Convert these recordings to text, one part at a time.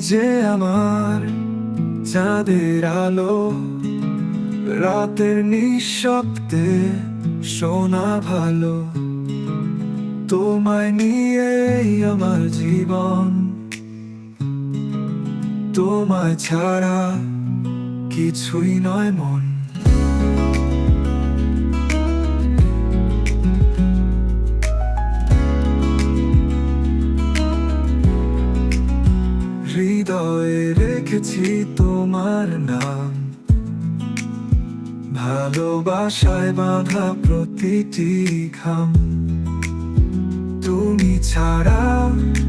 যে আমার চাঁদের আলো, রাতের নিঃশব্দে শোনা ভালো। তোমায় নিয়ে আমার জীবন, তোমায় ছাড়া কিছুই নয় মন। হৃদয়ে রেখেছি তোমার নাম। ভালোবাসায় বাঁধা প্রতিটি খাম তুমি ছাড়া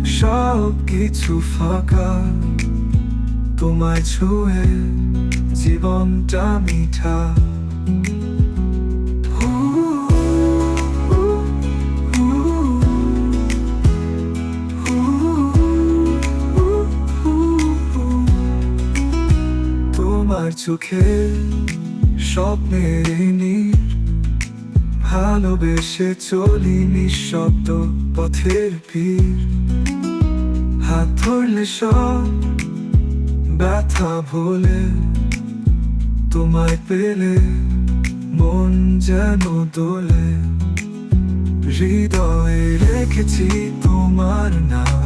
সব কিছু ফাঁকা। তোমায় ছুঁয়ে জীবনটা মিঠা। তোমার চোখে স্বপ্নের এই ভালোবেসে চলি নিঃশব্দ পথের ভিড় হাত ধরলে সব ব্যথা ভোলে, তোমায় পেলে মন যেন দোলে। হৃদয়ে রেখেছি তোমার নাম।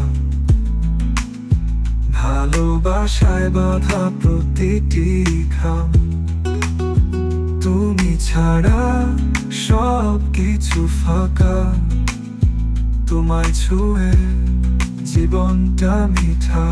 ভালোবাসায় বাধা প্রতিটি খাম তুমি ছাড়া সব কিছু ফাঁকা। তোমায় ছুঁয়ে জীবনটা মিঠা।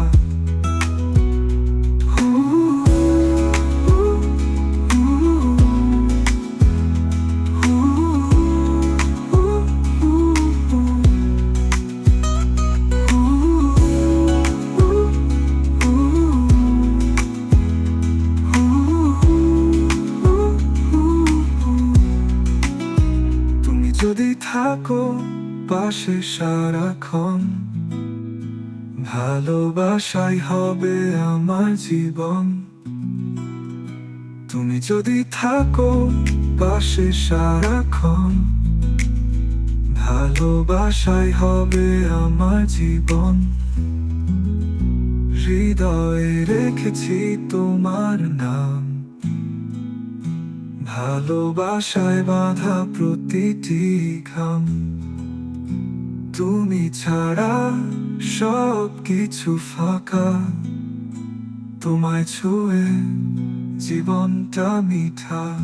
যদি থাকো পাশে সারাক্ষণ, ভালোবাসাই হবে আমার জীবন। তুমি যদি থাকো পাশে সারাক্ষণ, ভালোবাসাই হবে আমার জীবন। হৃদয়ে রেখেছি তোমার নাম। ভালোবাসায় বাঁধা প্রতিটি ঘাম। তুমি ছাড়া সব কিছু ফাঁকা। তোমায় ছুঁয়ে জীবনটা মিঠা।